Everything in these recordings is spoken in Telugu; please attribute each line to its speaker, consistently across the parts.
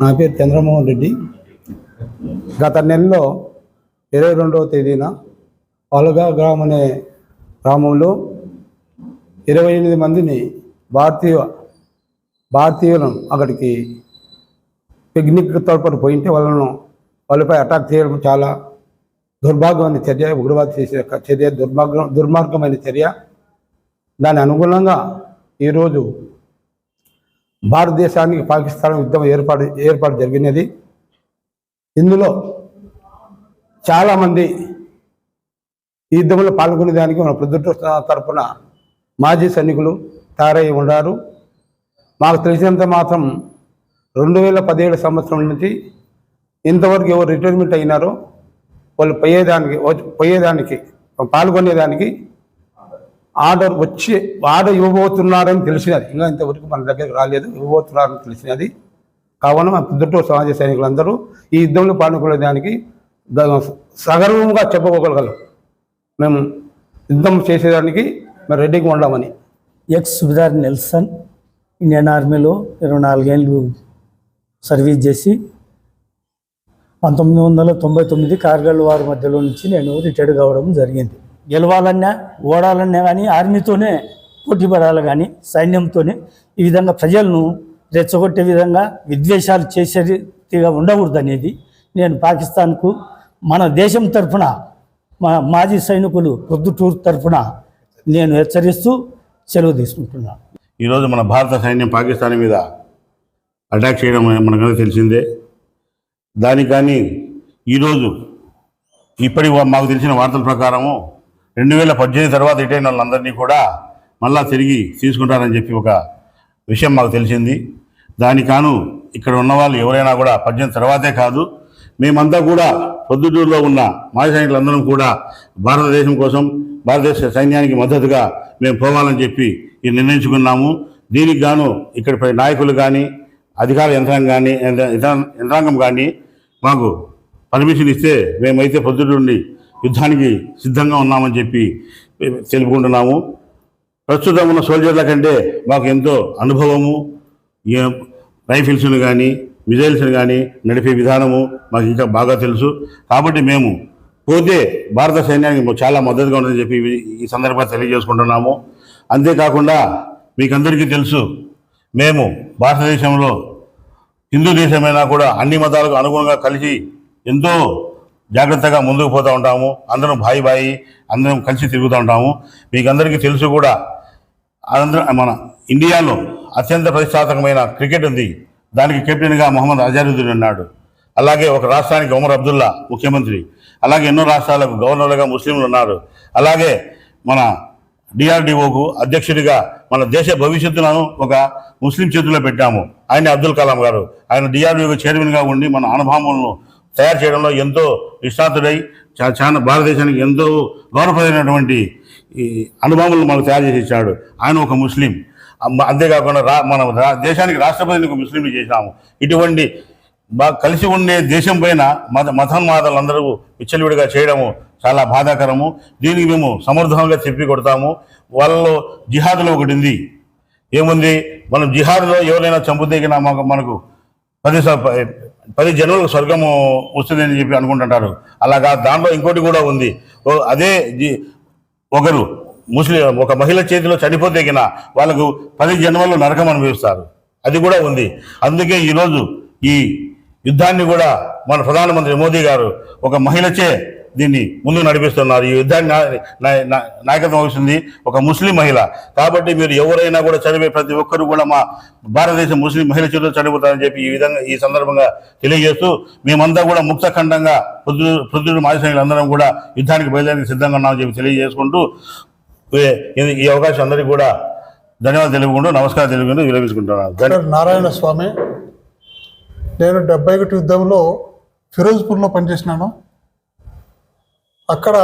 Speaker 1: నా పేరు చంద్రమోహన్ రెడ్డి. గత నెలలో ఇరవై రెండవ తేదీన పలుగా గ్రామం అనే గ్రామంలో ఇరవై ఎనిమిది మందిని భారతీయ భారతీయులను అక్కడికి పిక్నిక్ తోడ్పడి పోయింటే వాళ్ళను వాళ్ళపై అటాక్ చేయడం చాలా దుర్భాగ్యమైన చర్య ఉగ్రవాద చేసే చర్య దుర్మార్గం దుర్మార్గమైన చర్య. దాని అనుగుణంగా ఈరోజు భారతదేశానికి పాకిస్తాన్ యుద్ధం ఏర్పాటు ఏర్పాటు జరిగినది. ఇందులో చాలామంది ఈ యుద్ధంలో పాల్గొనేదానికి మన ప్రొద్దుట తరఫున మాజీ సైనికులు తయారై ఉన్నారు. మాకు తెలిసినంత మాత్రం రెండు వేల పదిహేడు సంవత్సరం నుంచి ఇంతవరకు ఎవరు రిటైర్మెంట్ అయినారో వాళ్ళు పోయేదానికి పోయేదానికి పాల్గొనేదానికి ఆర్డర్ వచ్చి ఆర్డర్ ఇవ్వబోతున్నారని తెలిసినది. ఇంకా ఇంతవరకు మన దగ్గరికి రాలేదు. ఇవ్వబోతున్నారని తెలిసినది. కావున మా పొద్దుటూరు సమాజ సైనికులందరూ ఈ యుద్ధంలో పాల్గొనే దానికి సగర్వంగా చెప్పుకోగలగలం మేము యుద్ధం చేసేదానికి మేము రెడీగా ఉండమని.
Speaker 2: ఎక్స్ సుబిదార్ నెల్సన్ ఇండియన్ ఆర్మీలో ఇరవై నాలుగేళ్ళు సర్వీస్ చేసి పంతొమ్మిది వందల తొంభై తొమ్మిది కార్గిల్ వారి మధ్యలో నుంచి నేను రిటైర్డ్ కావడం జరిగింది. గెలవాలన్నా ఓడాలన్నా కానీ ఆర్మీతోనే పోటీ పడాలి కానీ సైన్యంతోనే ఈ విధంగా ప్రజలను రెచ్చగొట్టే విధంగా విద్వేషాలు చేసేదిగా ఉండకూడదు అనేది నేను పాకిస్తాన్కు మన దేశం తరఫున మా మాజీ సైనికులు ప్రొద్దుటూరు తరఫున నేను హెచ్చరిస్తూ సెలవు తీసుకుంటున్నాను
Speaker 3: ఈరోజు మన భారత సైన్యం పాకిస్తాన్ మీద అటాక్ చేయడం మనకన్నా తెలిసిందే. దానికి కానీ ఈరోజు ఇప్పటి మాకు తెలిసిన వార్తల ప్రకారము రెండు వేల పద్దెనిమిది తర్వాత రిటైన్ వాళ్ళందరినీ కూడా మళ్ళా తిరిగి తీసుకుంటారని చెప్పి ఒక విషయం మాకు తెలిసింది. దానికి కాను ఇక్కడ ఉన్న వాళ్ళు ఎవరైనా కూడా పద్దెనిమిది తర్వాతే కాదు మేమంతా కూడా పొద్దుటూరులో ఉన్న మాజీ సైనికులందరం కూడా భారతదేశం కోసం భారతదేశ సైన్యానికి మద్దతుగా మేము పోవాలని చెప్పి ఈ నిర్ణయించుకున్నాము. దీనికి గాను ఇక్కడ నాయకులు కానీ అధికార యంత్రాంగం కానీ యంత్రాంగం కానీ మాకు పర్మిషన్ ఇస్తే మేమైతే పొద్దుటూరుని యుద్ధానికి సిద్ధంగా ఉన్నామని చెప్పి తెలుపుకుంటున్నాము. ప్రస్తుతం ఉన్న సోల్జర్ల కంటే మాకు ఎంతో అనుభవము రైఫిల్స్ను కానీ మిజైల్స్ని కానీ నడిపే విధానము మాకు ఇంకా బాగా తెలుసు. కాబట్టి మేము పోతే భారత సైన్యానికి చాలా మద్దతుగా ఉందని చెప్పి ఈ- ఈ సందర్భంగా తెలియజేసుకుంటున్నాము. అంతేకాకుండా మీకందరికీ తెలుసు మేము భారతదేశంలో హిందూ దేశమైనా కూడా అన్ని మతాలకు అనుగుణంగా కలిసి ఎంతో జాగ్రత్తగా ముందుకు పోతూ ఉంటాము. అందరం బాయి బాయి అందరం కలిసి తిరుగుతూ ఉంటాము. మీకు అందరికీ తెలుసు కూడా అందరం మన ఇండియాలో అత్యంత ప్రతిష్టాత్మకమైన క్రికెట్ ఉంది. దానికి కెప్టెన్గా మొహమ్మద్ అజారుద్దీన్ ఉన్నాడు. అలాగే ఒక రాష్ట్రానికి ఉమర్ అబ్దుల్లా ముఖ్యమంత్రి. అలాగే ఎన్నో రాష్ట్రాలకు గవర్నర్లుగా ముస్లింలు ఉన్నారు. అలాగే మన డిఆర్డిఓకు అధ్యక్షుడిగా మన దేశ భవిష్యత్తులను ఒక ముస్లిం చేతుల్లో పెట్టాము. ఆయన అబ్దుల్ కలాం గారు. ఆయన డిఆర్డిఓ చైర్మన్గా ఉండి మన అనుభవములను తయారు చేయడంలో ఎంతో నిష్ణాతుడై చా- చాలా భారతదేశానికి ఎంతో గౌరవప్రదమైనటువంటి ఈ అనుభవములు మనకు తయారు చేసి ఇచ్చాడు. ఆయన ఒక ముస్లిం. అంతేకాకుండా రా మన దేశానికి రాష్ట్రపతిని ఒక ముస్లింని చేశాము. ఇటువంటి బాగా కలిసి ఉండే దేశం పైన మత మతోన్మాదాలందరూ విచ్చలవిడిగా చేయడము చాలా బాధాకరము. దీనికి మేము సమర్థంగా చెప్పి కొడతాము. వాళ్ళలో జిహాద్లో ఒకటి ఉంది. ఏముంది? మనం జిహాద్లో ఎవరైనా చంపుతేగినా మాకు మనకు పది పది జన్మలకు స్వర్గము వస్తుందని చెప్పి అనుకుంటుంటారు. అలాగా దాంట్లో ఇంకోటి కూడా ఉంది. అదే ఒకరు ముస్లిం ఒక మహిళ చేతిలో చనిపోతే గిన వాళ్ళకు పది జన్మలు నరకం అనుభవిస్తారు. అది కూడా ఉంది. అందుకే ఈరోజు ఈ యుద్ధాన్ని కూడా మన ప్రధానమంత్రి మోదీ గారు ఒక మహిళచే దీన్ని ముందు నడిపిస్తున్నారు. ఈ యుద్ధాన్ని నాయకత్వం వహిస్తుంది ఒక ముస్లిం మహిళ. కాబట్టి మీరు ఎవరైనా కూడా చదివే ప్రతి ఒక్కరు కూడా మా భారతదేశం ముస్లిం మహిళ చేతిలో చనిపోతారని చెప్పి ఈ విధంగా ఈ సందర్భంగా తెలియజేస్తూ మేమంతా కూడా ముక్తఖండంగా పృథ్వీ పృథ్వీ మాజీ సైనికులందరం కూడా యుద్ధానికి బయలుదేరి సిద్ధంగా ఉన్నామని చెప్పి తెలియజేసుకుంటూ ఈ- అవకాశం అందరికీ కూడా ధన్యవాదాలు తెలుపుకుంటూ నమస్కారం తెలుపుకుంటూ విరమించుకుంటున్నాను.
Speaker 4: నారాయణ స్వామి నేను డెబ్బై ఒకటి యుద్ధంలో ఫిరోజ్పూర్లో పనిచేసినాను. అక్కడ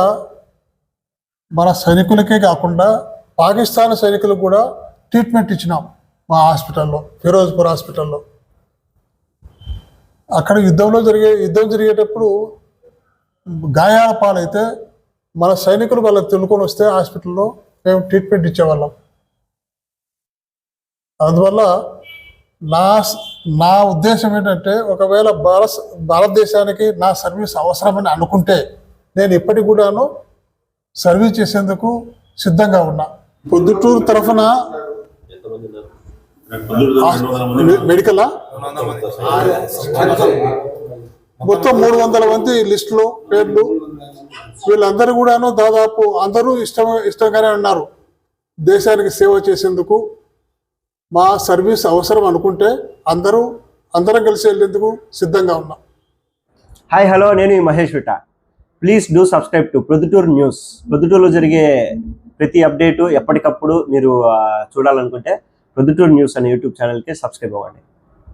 Speaker 4: మన సైనికులకే కాకుండా పాకిస్తాన్ సైనికులకు కూడా ట్రీట్మెంట్ ఇచ్చినాం మా హాస్పిటల్లో ఫిరోజ్పూర్ హాస్పిటల్లో. అక్కడ యుద్ధంలో జరిగే యుద్ధం జరిగేటప్పుడు గాయాల పాలైతే మన సైనికులు వాళ్ళకి తెలుకొని వస్తే హాస్పిటల్లో మేము ట్రీట్మెంట్ ఇచ్చేవాళ్ళం. అందువల్ల నా నా ఉద్దేశం ఏంటంటే ఒకవేళ భారత భారతదేశానికి నా సర్వీస్ అవసరమని అనుకుంటే నేను ఇప్పటికి కూడాను సర్వీస్ చేసేందుకు సిద్ధంగా ఉన్నా. పొద్దుటూరు తరఫున మెడికలా? మొత్తం మూడు వందల మంది లిస్టులో పేర్లు. వీళ్ళందరూ కూడాను దాదాపు అందరూ ఇష్టం ఇష్టంగానే ఉన్నారు. దేశానికి సేవ చేసేందుకు మా సర్వీస్ అవసరం అనుకుంటే అందరూ అందరం కలిసి వెళ్ళేందుకు సిద్ధంగా ఉన్నాం.
Speaker 5: హాయ్ హలో నేను Mahesh విట. Please do subscribe to Proddatur news ప్రొద్దుటూరులో జరిగే ప్రతి అప్డేటు ఎప్పటికప్పుడు మీరు చూడాలనుకుంటే ప్రొద్దుటూరు న్యూస్ అనే యూట్యూబ్ ఛానల్కి సబ్స్క్రైబ్ అవ్వండి.